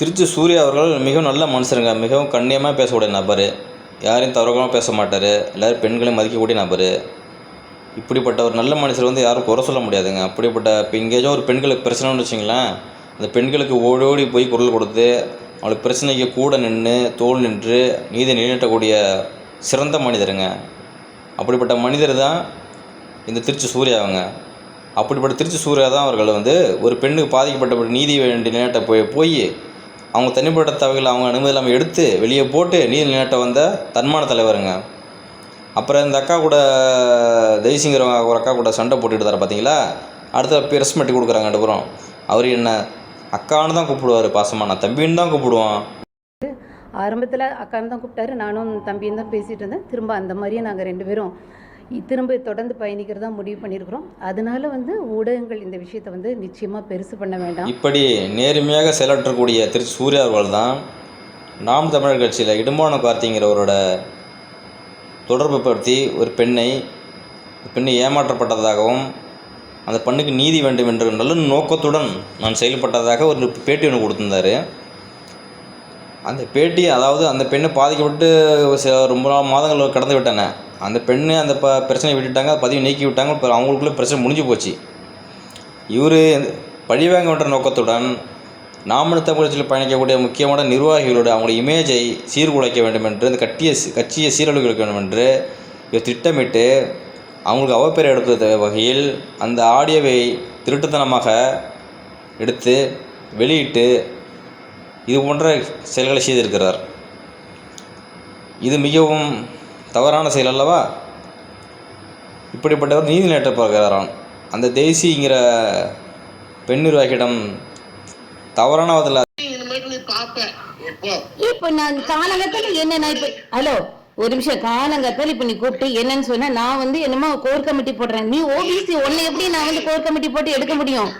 திருச்சி சூர்யா அவர்கள் மிகவும் நல்ல மனுஷருங்க. மிகவும் கண்ணியமாக பேசக்கூடிய நபர். யாரையும் தவறாகவும் பேச மாட்டார். எல்லோரும் பெண்களையும் மதிக்கக்கூடிய நபர். இப்படிப்பட்ட ஒரு நல்ல மனுஷர் வந்து யாரும் குறை சொல்ல முடியாதுங்க. அப்படிப்பட்ட இப்போ எங்கேயாச்சும் ஒரு பெண்களுக்கு பிரச்சனைன்னு வச்சிங்களேன். அந்த பெண்களுக்கு ஓடி ஓடி போய் குரல் கொடுத்து அவளுக்கு பிரச்சனைக்கு கூட நின்று தோல் நின்று நீதி நிலைநாட்டக்கூடிய சிறந்த மனிதருங்க. அப்படிப்பட்ட மனிதர் தான் இந்த திருச்சி சூர்யாவுங்க அப்படிப்பட்ட திருச்சி சூர்யா தான் அவர்கள் வந்து ஒரு பெண்ணுக்கு பாதிக்கப்பட்ட நீதி வேண்டிய நிலைநாட்ட போய் போய் அவங்க தனிப்பட்ட தவைகளை அவங்க அனுமதி இல்லாமல் எடுத்து வெளியே போட்டு நீதி நிலைநாட்ட வந்த தன்மான தலைவருங்க. அப்புறம் இந்த அக்கா கூட ஜெய்சிங்கிறவங்க ஒரு அக்கா கூட சண்டை போட்டுட்டு தர பார்த்தீங்களா அடுத்த பிரஸ் மீட் கொடுக்குறாங்க அப்புறம் அவர் என்ன அக்கான்னு தான் கூப்பிடுவார் பாசமாக நான் தம்பின்னு தான் கூப்பிடுவான். ஆரம்பத்தில் அக்கான்னு தான் கூப்பிட்டாரு. நானும் தம்பியும் தான் பேசிகிட்டு இருந்தேன். திரும்ப அந்த மாதிரியே நாங்கள் ரெண்டு பேரும் திரும்ப தொடர்ந்து பயணிக்கிறதா முடிவு பண்ணியிருக்கிறோம் அதனால வந்து ஊடகங்கள் இந்த விஷயத்தை வந்து நிச்சயமாக பெருசு பண்ண வேண்டாம். இப்படி நேர்மையாக செயலாற்றக்கூடிய திரு. சூர்யா அவர்கள் தான் நாம் தமிழர் கட்சியில் இடும்பான கார்த்திங்கிறவரோட தொடர்பு படுத்தி ஒரு பெண்ணை பெண்ணை ஏமாற்றப்பட்டதாகவும் அந்த பெண்ணுக்கு நீதி வேண்டும் என்ற நல்ல நோக்கத்துடன் நான் செயல்பட்டதாக ஒரு பேட்டி ஒன்று கொடுத்துருந்தாரு. அந்த பேட்டி அதாவது அந்த பெண்ணை பாதிக்கப்பட்டு சில ரொம்ப நாள் மாதங்கள் கடந்து விட்டன. அந்த பெண்ணு அந்த ப பிரச்சனையை விட்டுட்டாங்க பதிவு நீக்கி விட்டாங்க இப்போ அவங்களுக்குள்ளே பிரச்சனை முடிஞ்சு போச்சு. இவர் பழிவாங்க என்ற நோக்கத்துடன் நாமன தமிழகத்தில் பயணிக்கக்கூடிய முக்கியமான நிர்வாகிகளோட அவங்களுடைய இமேஜை சீர்குலைக்க வேண்டும் என்று இந்த கட்டிய கட்சியை சீரழிக்க வேண்டும் என்று இவர் திட்டமிட்டு அவங்களுக்கு அவப்பெயர் எடுத்த வகையில் அந்த ஆடியோவை திருட்டுத்தனமாக எடுத்து வெளியிட்டு இது போன்ற செயல்களை செய்திருக்கிறார். இது மிகவும் தவறான செயல் அல்லவா? இப்படிப்பட்டவர் நீதி நிலையற்றப்படுகிறாராம் அந்த தேசிங்கிற பெண் நிர்வாகியிடம் தவறான எப்போ இப்ப நான் காலங்கத்துல என்ன நான் இப்ப ஹலோ ஒரு நிமிஷம். காலங்கத்தில் இப்ப நீ கூப்பிட்டு என்னன்னு சொன்னா நான் வந்து என்னமோ கோர் கமிட்டி போடுறேன். நீ ஓபிசி உன்னை எப்படி நான் வந்து கோர் கமிட்டி போட்டு எடுக்க முடியும்?